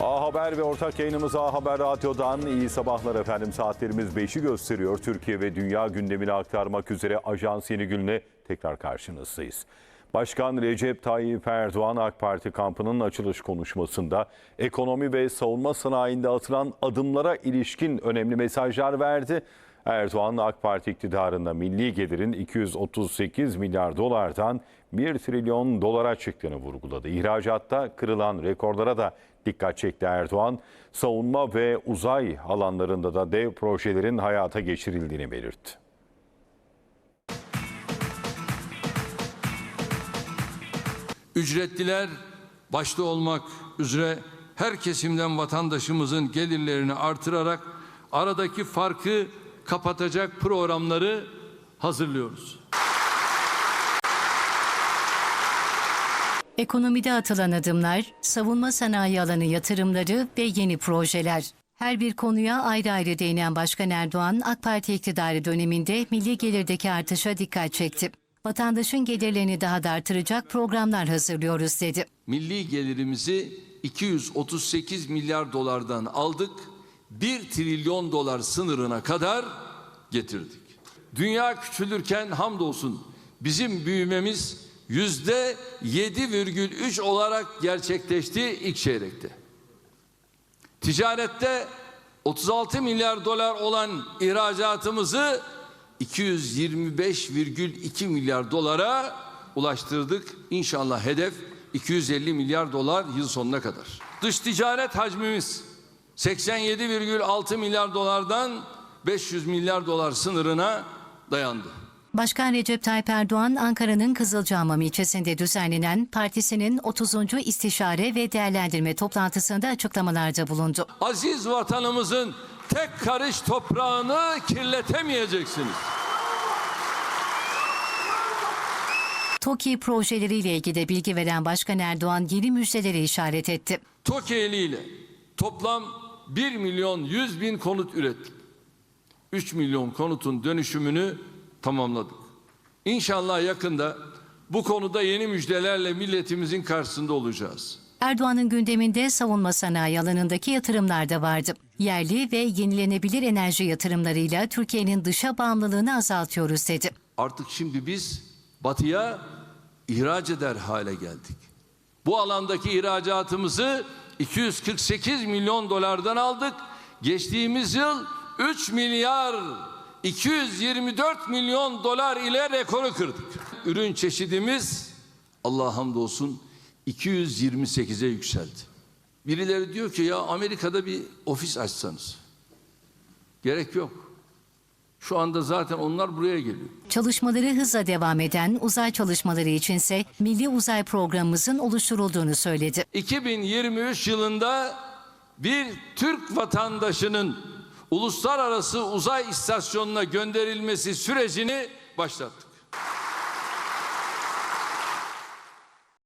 A Haber ve ortak yayınımız A Haber Radyo'dan iyi sabahlar efendim. Saatlerimiz 5'i gösteriyor. Türkiye ve dünya gündemini aktarmak üzere Ajans Yeni Gün'le tekrar karşınızdayız. Başkan Recep Tayyip Erdoğan AK Parti kampının açılış konuşmasında ekonomi ve savunma sanayinde atılan adımlara ilişkin önemli mesajlar verdi. Erdoğan AK Parti iktidarında milli gelirin 238 milyar dolardan 1 trilyon dolara çıktığını vurguladı. İhracatta kırılan rekorlara da dikkat çekti Erdoğan. Savunma ve uzay alanlarında da dev projelerin hayata geçirildiğini belirtti. Ücretliler başta olmak üzere her kesimden vatandaşımızın gelirlerini artırarak aradaki farkı kapatacak programları hazırlıyoruz. Ekonomide atılan adımlar, savunma sanayi alanı yatırımları ve yeni projeler. Her bir konuya ayrı ayrı değinen Başkan Erdoğan, AK Parti iktidarı döneminde milli gelirdeki artışa dikkat çekti. Vatandaşın gelirlerini daha da artıracak programlar hazırlıyoruz dedi. Milli gelirimizi 238 milyar dolardan aldık. 1 trilyon dolar sınırına kadar getirdik. Dünya küçülürken hamdolsun bizim büyümemiz yüzde 7,3 olarak gerçekleşti ilk çeyrekte. Ticarette 36 milyar dolar olan ihracatımızı 225,2 milyar dolara ulaştırdık. İnşallah hedef 250 milyar dolar yıl sonuna kadar. Dış ticaret hacmimiz 87,6 milyar dolardan 500 milyar dolar sınırına dayandı. Başkan Recep Tayyip Erdoğan, Ankara'nın Kızılcahamam ilçesinde düzenlenen partisinin 30. istişare ve değerlendirme toplantısında açıklamalarda bulundu. Aziz vatanımızın tek karış toprağını kirletemeyeceksiniz. TOKİ projeleriyle ilgili bilgi veren Başkan Erdoğan yeni müjdelere işaret etti. Tokyo ile toplam 1 milyon 100 bin konut ürettik. 3 milyon konutun dönüşümünü tamamladık. İnşallah yakında bu konuda yeni müjdelerle milletimizin karşısında olacağız. Erdoğan'ın gündeminde savunma sanayi alanındaki yatırımlar da vardı. Yerli ve yenilenebilir enerji yatırımlarıyla Türkiye'nin dışa bağımlılığını azaltıyoruz dedi. Artık şimdi biz batıya ihraç eder hale geldik. Bu alandaki ihracatımızı 248 milyon dolardan aldık. Geçtiğimiz yıl 3 milyar 224 milyon dolar ile rekoru kırdık. Ürün çeşidimiz Allah hamdolsun 228'e yükseldi. Birileri diyor ki ya Amerika'da bir ofis açsanız. Gerek yok. Şu anda zaten onlar buraya geliyor. Çalışmaları hızla devam eden uzay çalışmaları içinse Milli Uzay Programımızın oluşturulduğunu söyledi. 2023 yılında bir Türk vatandaşının uluslararası uzay istasyonuna gönderilmesi sürecini başlattık.